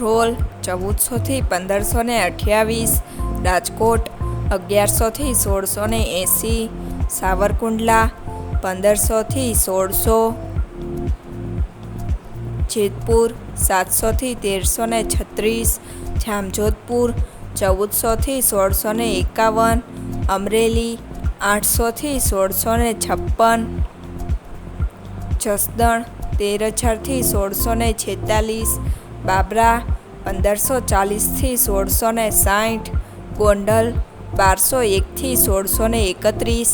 ધ્રોલ ચૌદસોથી પંદરસો ને અઠ્યાવીસ, રાજકોટ અગિયારસોથી સોળસો ને એંસી, સાવરકુંડલા પંદરસોથી સોળસો, જેતપુર સાતસોથી તેરસો ને છત્રીસ, જામજોધપુર ચૌદસોથી સોળસો ને એકાવન, અમરેલી આઠસોથી સોળસો ને છપ્પન, જસદણ તેર હજારથી સોળસો ને છેતાલીસ બાબરા પંદરસો ચાલીસથી સોળસો ને સાઠ ગોંડલ બારસો એકથી સોળસો એકત્રીસ